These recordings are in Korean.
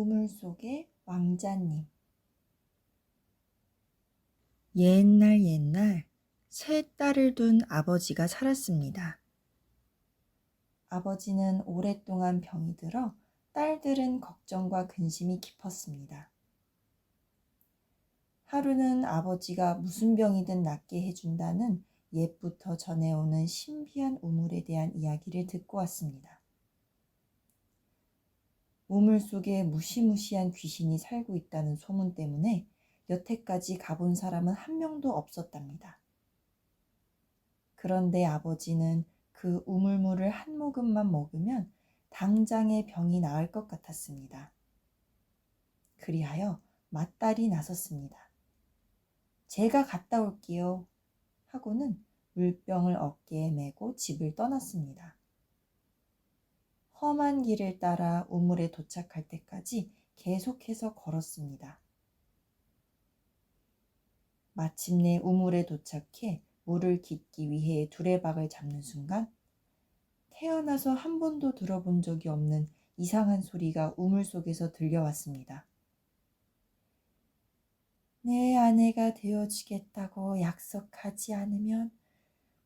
우물 속의 왕자님 옛날 옛날 세 딸을 둔 아버지가 살았습니다. 아버지는 오랫동안 병이 들어 딸들은 걱정과 근심이 깊었습니다. 하루는 아버지가 무슨 병이든 낫게 해준다는 옛부터 전해오는 신비한 우물에 대한 이야기를 듣고 왔습니다. 우물 속에 무시무시한 귀신이 살고 있다는 소문 때문에 여태까지 가본 사람은 한 명도 없었답니다. 그런데 아버지는 그 우물물을 한 모금만 먹으면 당장에 병이 나을 것 같았습니다. 그리하여 맏딸이 나섰습니다. 제가 갔다 올게요. 하고는 물병을 어깨에 메고 집을 떠났습니다. 험한 길을 따라 우물에 도착할 때까지 계속해서 걸었습니다. 마침내 우물에 도착해 물을 깃기 위해 두레박을 잡는 순간 태어나서 한 번도 들어본 적이 없는 이상한 소리가 우물 속에서 들려왔습니다. 내 아내가 되어주겠다고 약속하지 않으면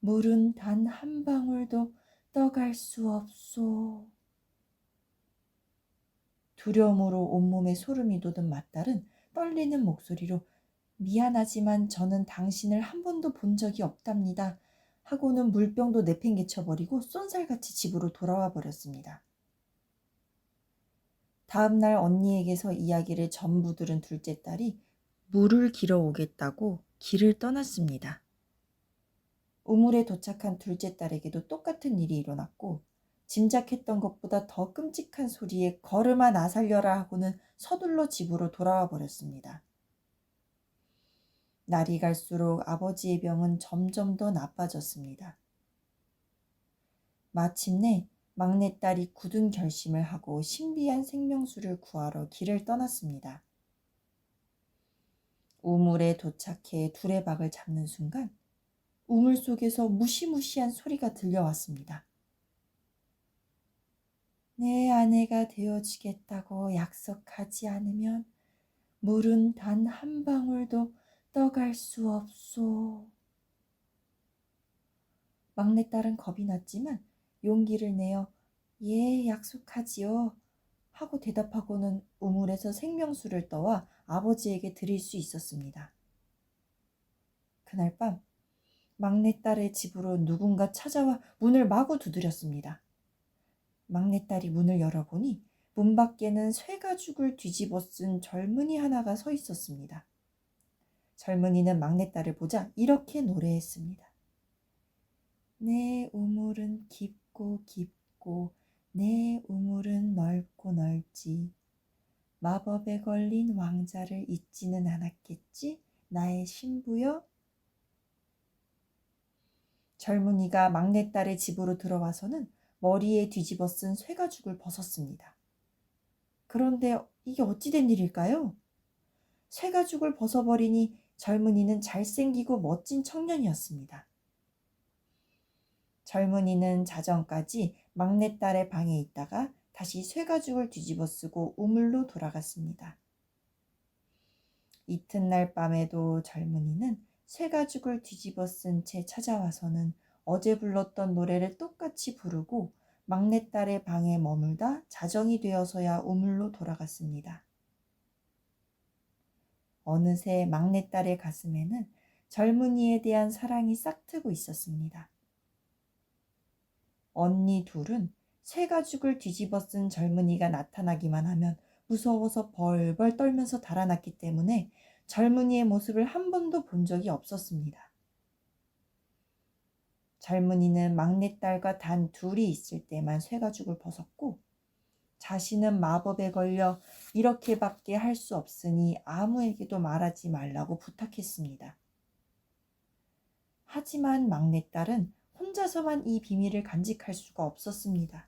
물은 단 한 방울도 떠갈 수 없소. 두려움으로 온몸에 소름이 돋은 맏딸은 떨리는 목소리로 미안하지만 저는 당신을 한 번도 본 적이 없답니다. 하고는 물병도 내팽개쳐버리고 쏜살같이 집으로 돌아와 버렸습니다. 다음날 언니에게서 이야기를 전부 들은 둘째 딸이 물을 길어 오겠다고 길을 떠났습니다. 우물에 도착한 둘째 딸에게도 똑같은 일이 일어났고 짐작했던 것보다 더 끔찍한 소리에 걸음아 나 살려라 하고는 서둘러 집으로 돌아와 버렸습니다. 날이 갈수록 아버지의 병은 점점 더 나빠졌습니다. 마침내 막내딸이 굳은 결심을 하고 신비한 생명수를 구하러 길을 떠났습니다. 우물에 도착해 두레박을 잡는 순간 우물 속에서 무시무시한 소리가 들려왔습니다. 내 아내가 되어주겠다고 약속하지 않으면 물은 단 한 방울도 떠갈 수 없소. 막내딸은 겁이 났지만 용기를 내어 예, 약속하지요. 하고 대답하고는 우물에서 생명수를 떠와 아버지에게 드릴 수 있었습니다. 그날 밤 막내딸의 집으로 누군가 찾아와 문을 마구 두드렸습니다. 막내딸이 문을 열어보니 문 밖에는 쇠가죽을 뒤집어 쓴 젊은이 하나가 서 있었습니다. 젊은이는 막내딸을 보자 이렇게 노래했습니다. 내 우물은 깊고 깊고 내 우물은 넓고 넓지. 마법에 걸린 왕자를 잊지는 않았겠지? 나의 신부여? 젊은이가 막내딸의 집으로 들어와서는 머리에 뒤집어 쓴 쇠가죽을 벗었습니다. 그런데 이게 어찌된 일일까요? 쇠가죽을 벗어버리니 젊은이는 잘생기고 멋진 청년이었습니다. 젊은이는 자정까지 막내딸의 방에 있다가 다시 쇠가죽을 뒤집어 쓰고 우물로 돌아갔습니다. 이튿날 밤에도 젊은이는 쇠가죽을 뒤집어 쓴 채 찾아와서는 어제 불렀던 노래를 똑같이 부르고 막내딸의 방에 머물다 자정이 되어서야 우물로 돌아갔습니다. 어느새 막내딸의 가슴에는 젊은이에 대한 사랑이 싹 트고 있었습니다. 언니 둘은 쇠가죽을 뒤집어 쓴 젊은이가 나타나기만 하면 무서워서 벌벌 떨면서 달아났기 때문에 젊은이의 모습을 한 번도 본 적이 없었습니다. 젊은이는 막내딸과 단 둘이 있을 때만 쇠가죽을 벗었고 자신은 마법에 걸려 이렇게밖에 할 수 없으니 아무에게도 말하지 말라고 부탁했습니다. 하지만 막내딸은 혼자서만 이 비밀을 간직할 수가 없었습니다.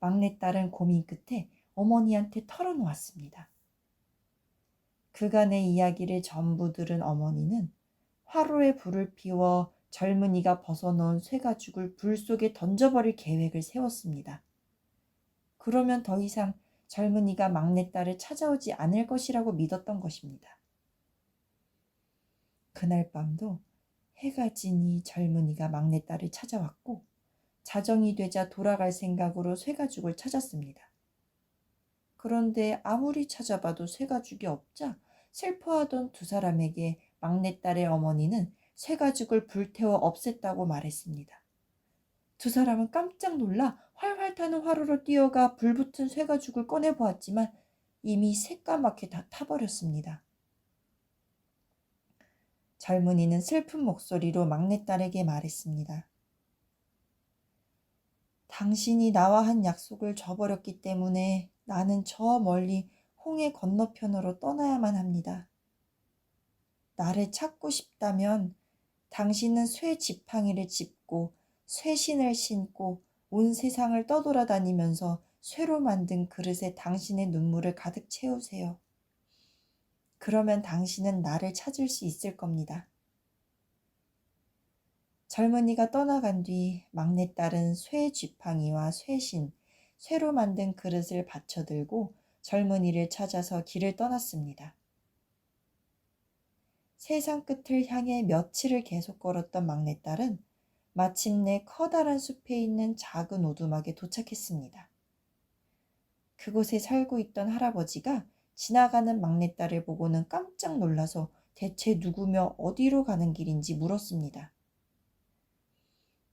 막내딸은 고민 끝에 어머니한테 털어놓았습니다. 그간의 이야기를 전부 들은 어머니는 화로에 불을 피워 젊은이가 벗어놓은 쇠가죽을 불 속에 던져버릴 계획을 세웠습니다. 그러면 더 이상 젊은이가 막내딸을 찾아오지 않을 것이라고 믿었던 것입니다. 그날 밤도 해가 지니 젊은이가 막내딸을 찾아왔고 자정이 되자 돌아갈 생각으로 쇠가죽을 찾았습니다. 그런데 아무리 찾아봐도 쇠가죽이 없자 슬퍼하던 두 사람에게 막내딸의 어머니는 쇠 가죽을 불태워 없앴다고 말했습니다. 두 사람은 깜짝 놀라 활활 타는 화로로 뛰어가 불붙은 쇠 가죽을 꺼내 보았지만 이미 새까맣게 다 타버렸습니다. 젊은이는 슬픈 목소리로 막내딸에게 말했습니다. 당신이 나와 한 약속을 저버렸기 때문에 나는 저 멀리 홍해 건너편으로 떠나야만 합니다. 나를 찾고 싶다면 당신은 쇠 지팡이를 짚고 쇠신을 신고 온 세상을 떠돌아다니면서 쇠로 만든 그릇에 당신의 눈물을 가득 채우세요. 그러면 당신은 나를 찾을 수 있을 겁니다. 젊은이가 떠나간 뒤 막내딸은 쇠 쥐팡이와 쇠신, 쇠로 만든 그릇을 받쳐들고 젊은이를 찾아서 길을 떠났습니다. 세상 끝을 향해 며칠을 계속 걸었던 막내딸은 마침내 커다란 숲에 있는 작은 오두막에 도착했습니다. 그곳에 살고 있던 할아버지가 지나가는 막내딸을 보고는 깜짝 놀라서 대체 누구며 어디로 가는 길인지 물었습니다.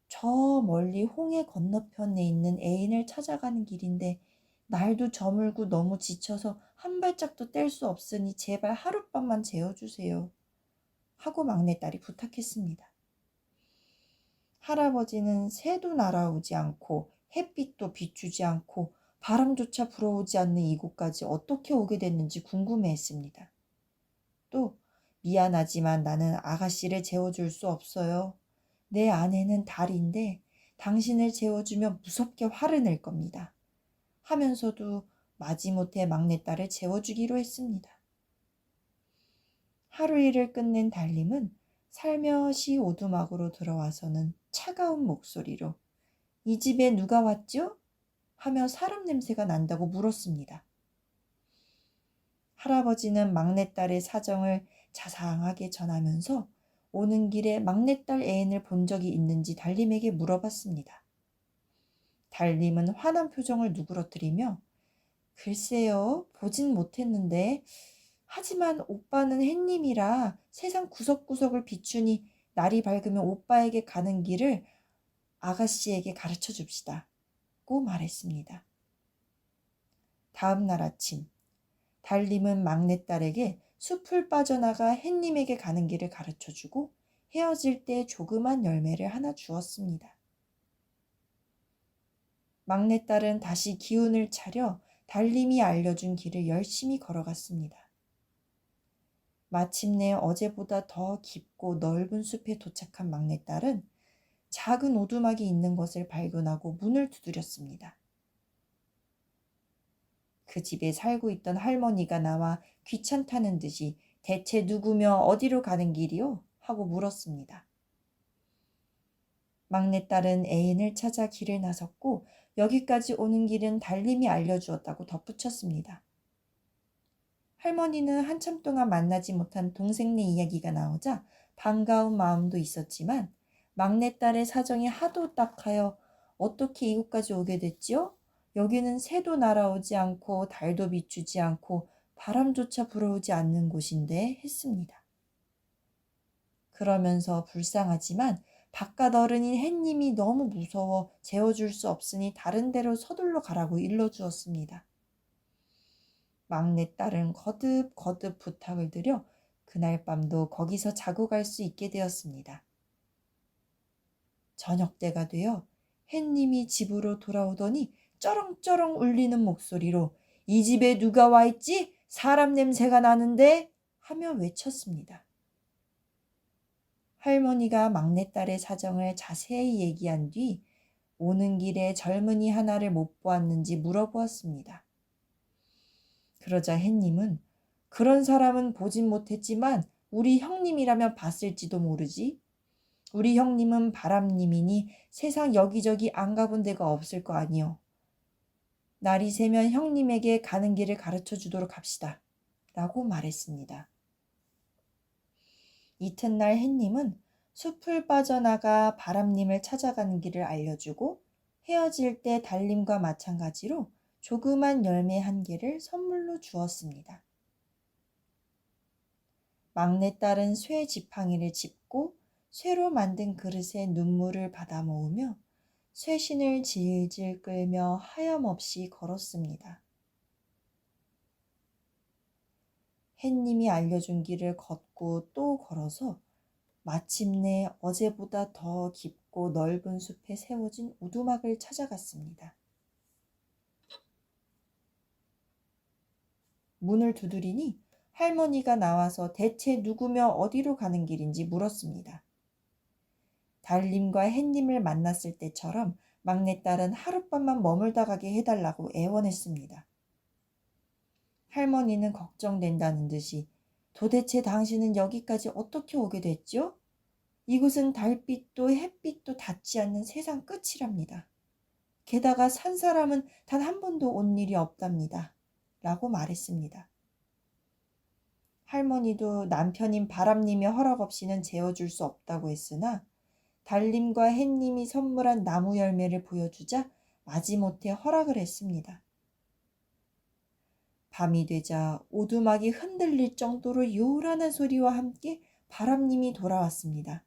저 멀리 홍해 건너편에 있는 애인을 찾아가는 길인데 날도 저물고 너무 지쳐서 한 발짝도 뗄 수 없으니 제발 하룻밤만 재워주세요. 하고 막내딸이 부탁했습니다. 할아버지는 새도 날아오지 않고 햇빛도 비추지 않고 바람조차 불어오지 않는 이곳까지 어떻게 오게 됐는지 궁금해했습니다. 또 미안하지만 나는 아가씨를 재워줄 수 없어요. 내 아내는 달인데 당신을 재워주면 무섭게 화를 낼 겁니다. 하면서도 마지못해 막내딸을 재워주기로 했습니다. 하루 일을 끝낸 달님은 살며시 오두막으로 들어와서는 차가운 목소리로 이 집에 누가 왔죠? 하며 사람 냄새가 난다고 물었습니다. 할아버지는 막내딸의 사정을 자상하게 전하면서 오는 길에 막내딸 애인을 본 적이 있는지 달님에게 물어봤습니다. 달님은 화난 표정을 누그러뜨리며 글쎄요, 보진 못했는데 하지만 오빠는 햇님이라 세상 구석구석을 비추니 날이 밝으면 오빠에게 가는 길을 아가씨에게 가르쳐 줍시다. 고 말했습니다. 다음 날 아침, 달님은 막내딸에게 숲을 빠져나가 햇님에게 가는 길을 가르쳐 주고 헤어질 때 조그만 열매를 하나 주었습니다. 막내딸은 다시 기운을 차려 달님이 알려준 길을 열심히 걸어갔습니다. 마침내 어제보다 더 깊고 넓은 숲에 도착한 막내딸은 작은 오두막이 있는 것을 발견하고 문을 두드렸습니다. 그 집에 살고 있던 할머니가 나와 귀찮다는 듯이 대체 누구며 어디로 가는 길이요? 하고 물었습니다. 막내딸은 애인을 찾아 길을 나섰고 여기까지 오는 길은 달님이 알려주었다고 덧붙였습니다. 할머니는 한참 동안 만나지 못한 동생네 이야기가 나오자 반가운 마음도 있었지만 막내딸의 사정이 하도 딱하여 어떻게 이곳까지 오게 됐지요? 여기는 새도 날아오지 않고 달도 비추지 않고 바람조차 불어오지 않는 곳인데 했습니다. 그러면서 불쌍하지만 바깥 어른인 햇님이 너무 무서워 재워줄 수 없으니 다른 데로 서둘러 가라고 일러주었습니다. 막내딸은 거듭 거듭 부탁을 드려 그날 밤도 거기서 자고 갈 수 있게 되었습니다. 저녁 때가 되어 햇님이 집으로 돌아오더니 쩌렁쩌렁 울리는 목소리로 이 집에 누가 와 있지? 사람 냄새가 나는데? 하며 외쳤습니다. 할머니가 막내딸의 사정을 자세히 얘기한 뒤 오는 길에 젊은이 하나를 못 보았는지 물어보았습니다. 그러자 햇님은 그런 사람은 보진 못했지만 우리 형님이라면 봤을지도 모르지. 우리 형님은 바람님이니 세상 여기저기 안 가본 데가 없을 거 아니요. 날이 새면 형님에게 가는 길을 가르쳐 주도록 합시다. 라고 말했습니다. 이튿날 햇님은 숲을 빠져나가 바람님을 찾아가는 길을 알려주고 헤어질 때 달님과 마찬가지로 조그만 열매 한 개를 선물로 주었습니다. 막내딸은 쇠 지팡이를 짚고 쇠로 만든 그릇에 눈물을 받아 모으며 쇠신을 질질 끌며 하염없이 걸었습니다. 햇님이 알려준 길을 걷고 또 걸어서 마침내 어제보다 더 깊고 넓은 숲에 세워진 우두막을 찾아갔습니다. 문을 두드리니 할머니가 나와서 대체 누구며 어디로 가는 길인지 물었습니다. 달님과 햇님을 만났을 때처럼 막내딸은 하룻밤만 머물다 가게 해달라고 애원했습니다. 할머니는 걱정된다는 듯이 도대체 당신은 여기까지 어떻게 오게 됐죠? 이곳은 달빛도 햇빛도 닿지 않는 세상 끝이랍니다. 게다가 산 사람은 단 한 번도 온 일이 없답니다. 라고 말했습니다. 할머니도 남편인 바람님의 허락 없이는 재워줄 수 없다고 했으나 달님과 햇님이 선물한 나무 열매를 보여주자 마지못해 허락을 했습니다. 밤이 되자 오두막이 흔들릴 정도로 요란한 소리와 함께 바람님이 돌아왔습니다.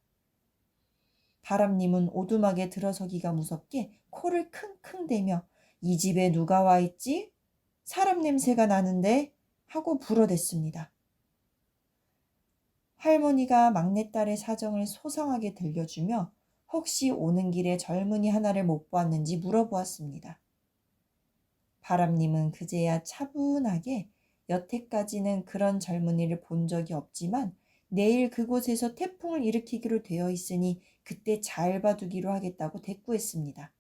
바람님은 오두막에 들어서기가 무섭게 코를 킁킁 대며 이 집에 누가 와 있지? 사람 냄새가 나는데 하고 불어댔습니다. 할머니가 막내딸의 사정을 소상하게 들려주며 혹시 오는 길에 젊은이 하나를 못 보았는지 물어보았습니다. 바람님은 그제야 차분하게 여태까지는 그런 젊은이를 본 적이 없지만 내일 그곳에서 태풍을 일으키기로 되어 있으니 그때 잘 봐두기로 하겠다고 대꾸했습니다.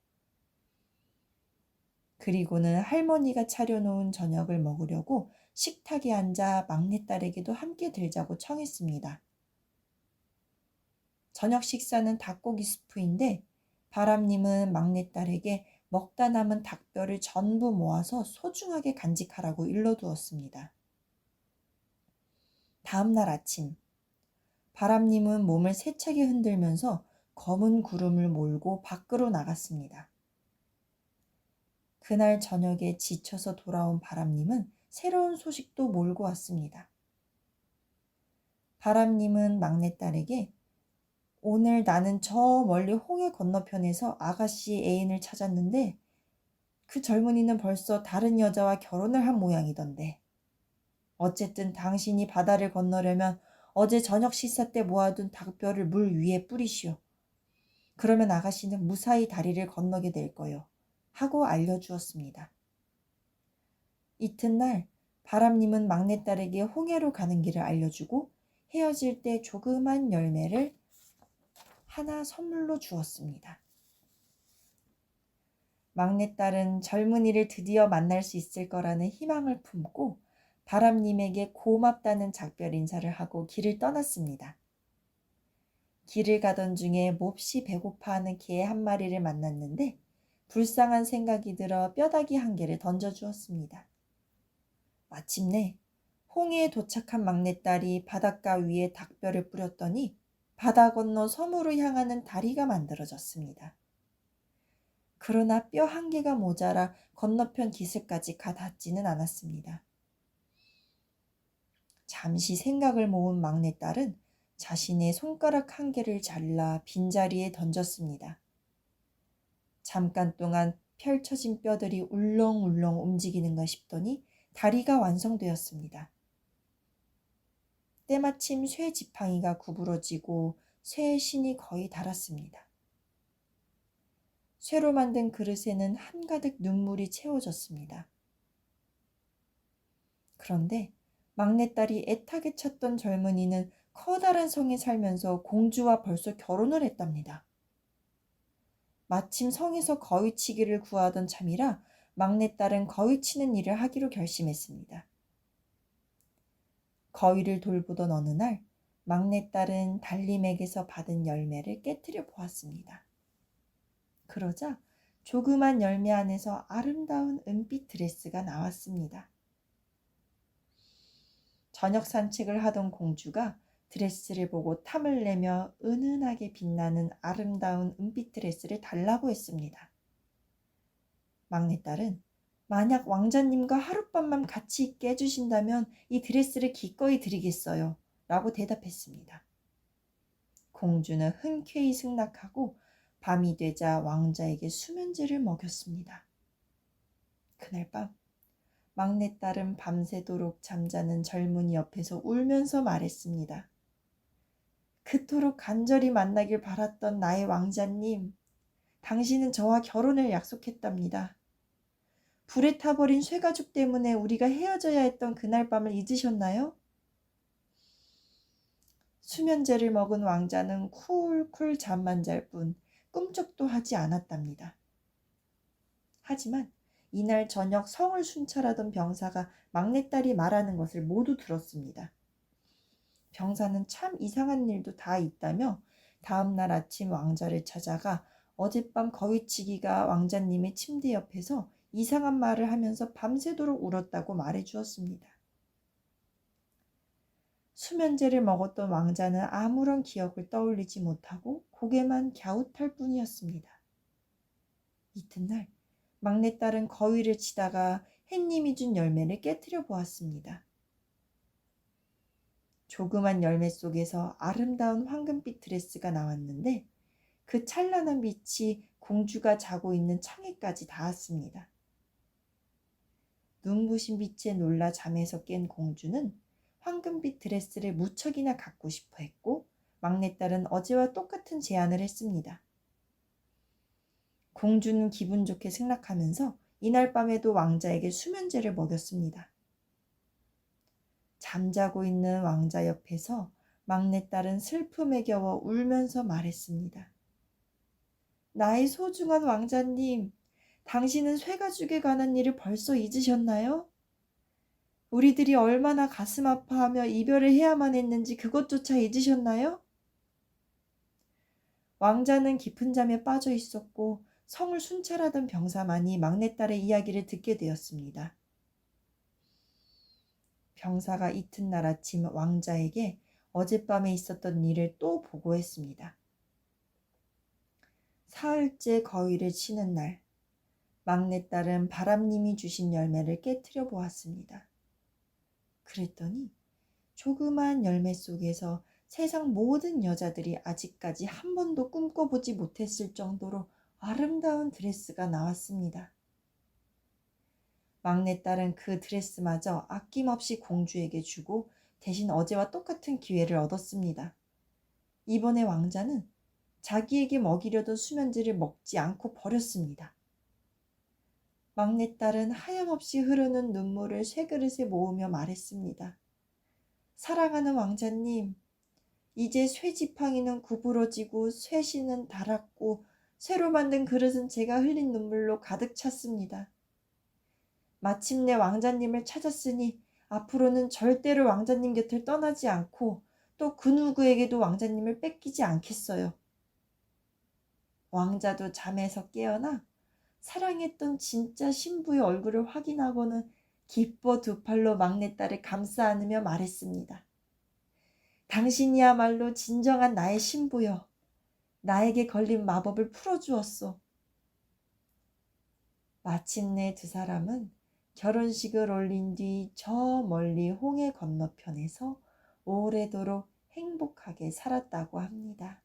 그리고는 할머니가 차려놓은 저녁을 먹으려고 식탁에 앉아 막내딸에게도 함께 들자고 청했습니다. 저녁 식사는 닭고기 스프인데 바람님은 막내딸에게 먹다 남은 닭뼈를 전부 모아서 소중하게 간직하라고 일러두었습니다. 다음 날 아침, 바람님은 몸을 세차게 흔들면서 검은 구름을 몰고 밖으로 나갔습니다. 그날 저녁에 지쳐서 돌아온 바람님은 새로운 소식도 몰고 왔습니다. 바람님은 막내딸에게 오늘 나는 저 멀리 홍해 건너편에서 아가씨 애인을 찾았는데 그 젊은이는 벌써 다른 여자와 결혼을 한 모양이던데. 어쨌든 당신이 바다를 건너려면 어제 저녁 식사 때 모아둔 닭뼈를 물 위에 뿌리시오. 그러면 아가씨는 무사히 다리를 건너게 될 거요. 하고 알려주었습니다. 이튿날 바람님은 막내딸에게 홍해로 가는 길을 알려주고 헤어질 때 조그만 열매를 하나 선물로 주었습니다. 막내딸은 젊은이를 드디어 만날 수 있을 거라는 희망을 품고 바람님에게 고맙다는 작별 인사를 하고 길을 떠났습니다. 길을 가던 중에 몹시 배고파하는 개 한 마리를 만났는데 불쌍한 생각이 들어 뼈다귀 한 개를 던져주었습니다. 마침내 홍해에 도착한 막내딸이 바닷가 위에 닭뼈를 뿌렸더니 바다 건너 섬으로 향하는 다리가 만들어졌습니다. 그러나 뼈 한 개가 모자라 건너편 기슭까지 가 닿지는 않았습니다. 잠시 생각을 모은 막내딸은 자신의 손가락 한 개를 잘라 빈자리에 던졌습니다. 잠깐 동안 펼쳐진 뼈들이 울렁울렁 움직이는가 싶더니 다리가 완성되었습니다. 때마침 쇠 지팡이가 구부러지고 쇠의 신이 거의 닳았습니다. 쇠로 만든 그릇에는 한가득 눈물이 채워졌습니다. 그런데 막내딸이 애타게 찾던 젊은이는 커다란 성에 살면서 공주와 벌써 결혼을 했답니다. 마침 성에서 거위치기를 구하던 참이라 막내딸은 거위치는 일을 하기로 결심했습니다. 거위를 돌보던 어느 날 막내딸은 달림에게서 받은 열매를 깨뜨려 보았습니다. 그러자 조그만 열매 안에서 아름다운 은빛 드레스가 나왔습니다. 저녁 산책을 하던 공주가 드레스를 보고 탐을 내며 은은하게 빛나는 아름다운 은빛 드레스를 달라고 했습니다. 막내딸은 만약 왕자님과 하룻밤만 같이 있게 해주신다면 이 드레스를 기꺼이 드리겠어요. 라고 대답했습니다. 공주는 흔쾌히 승낙하고 밤이 되자 왕자에게 수면제를 먹였습니다. 그날 밤 막내딸은 밤새도록 잠자는 젊은이 옆에서 울면서 말했습니다. 그토록 간절히 만나길 바랐던 나의 왕자님, 당신은 저와 결혼을 약속했답니다. 불에 타버린 쇠가죽 때문에 우리가 헤어져야 했던 그날 밤을 잊으셨나요? 수면제를 먹은 왕자는 쿨쿨 잠만 잘 뿐 꿈쩍도 하지 않았답니다. 하지만 이날 저녁 성을 순찰하던 병사가 막내딸이 말하는 것을 모두 들었습니다. 병사는 참 이상한 일도 다 있다며 다음날 아침 왕자를 찾아가 어젯밤 거위치기가 왕자님의 침대 옆에서 이상한 말을 하면서 밤새도록 울었다고 말해 주었습니다. 수면제를 먹었던 왕자는 아무런 기억을 떠올리지 못하고 고개만 갸웃할 뿐이었습니다. 이튿날 막내딸은 거위를 치다가 햇님이 준 열매를 깨뜨려 보았습니다. 조그만 열매 속에서 아름다운 황금빛 드레스가 나왔는데 그 찬란한 빛이 공주가 자고 있는 창에까지 닿았습니다. 눈부신 빛에 놀라 잠에서 깬 공주는 황금빛 드레스를 무척이나 갖고 싶어 했고 막내딸은 어제와 똑같은 제안을 했습니다. 공주는 기분 좋게 승낙하면서 이날 밤에도 왕자에게 수면제를 먹였습니다. 잠자고 있는 왕자 옆에서 막내딸은 슬픔에 겨워 울면서 말했습니다. 나의 소중한 왕자님, 당신은 쇠가죽에 관한 일을 벌써 잊으셨나요? 우리들이 얼마나 가슴 아파하며 이별을 해야만 했는지 그것조차 잊으셨나요? 왕자는 깊은 잠에 빠져 있었고 성을 순찰하던 병사만이 막내딸의 이야기를 듣게 되었습니다. 병사가 이튿날 아침 왕자에게 어젯밤에 있었던 일을 또 보고했습니다. 사흘째 거위를 치는 날, 막내딸은 바람님이 주신 열매를 깨뜨려 보았습니다. 그랬더니 조그만 열매 속에서 세상 모든 여자들이 아직까지 한 번도 꿈꿔보지 못했을 정도로 아름다운 드레스가 나왔습니다. 막내딸은 그 드레스마저 아낌없이 공주에게 주고 대신 어제와 똑같은 기회를 얻었습니다. 이번에 왕자는 자기에게 먹이려던 수면제를 먹지 않고 버렸습니다. 막내딸은 하염없이 흐르는 눈물을 쇠 그릇에 모으며 말했습니다. 사랑하는 왕자님, 이제 쇠지팡이는 구부러지고 쇠신은 닳았고 새로 만든 그릇은 제가 흘린 눈물로 가득 찼습니다. 마침내 왕자님을 찾았으니 앞으로는 절대로 왕자님 곁을 떠나지 않고 또 그 누구에게도 왕자님을 뺏기지 않겠어요. 왕자도 잠에서 깨어나 사랑했던 진짜 신부의 얼굴을 확인하고는 기뻐 두 팔로 막내딸을 감싸 안으며 말했습니다. 당신이야말로 진정한 나의 신부여. 나에게 걸린 마법을 풀어주었소. 마침내 두 사람은 결혼식을 올린 뒤 저 멀리 홍해 건너편에서 오래도록 행복하게 살았다고 합니다.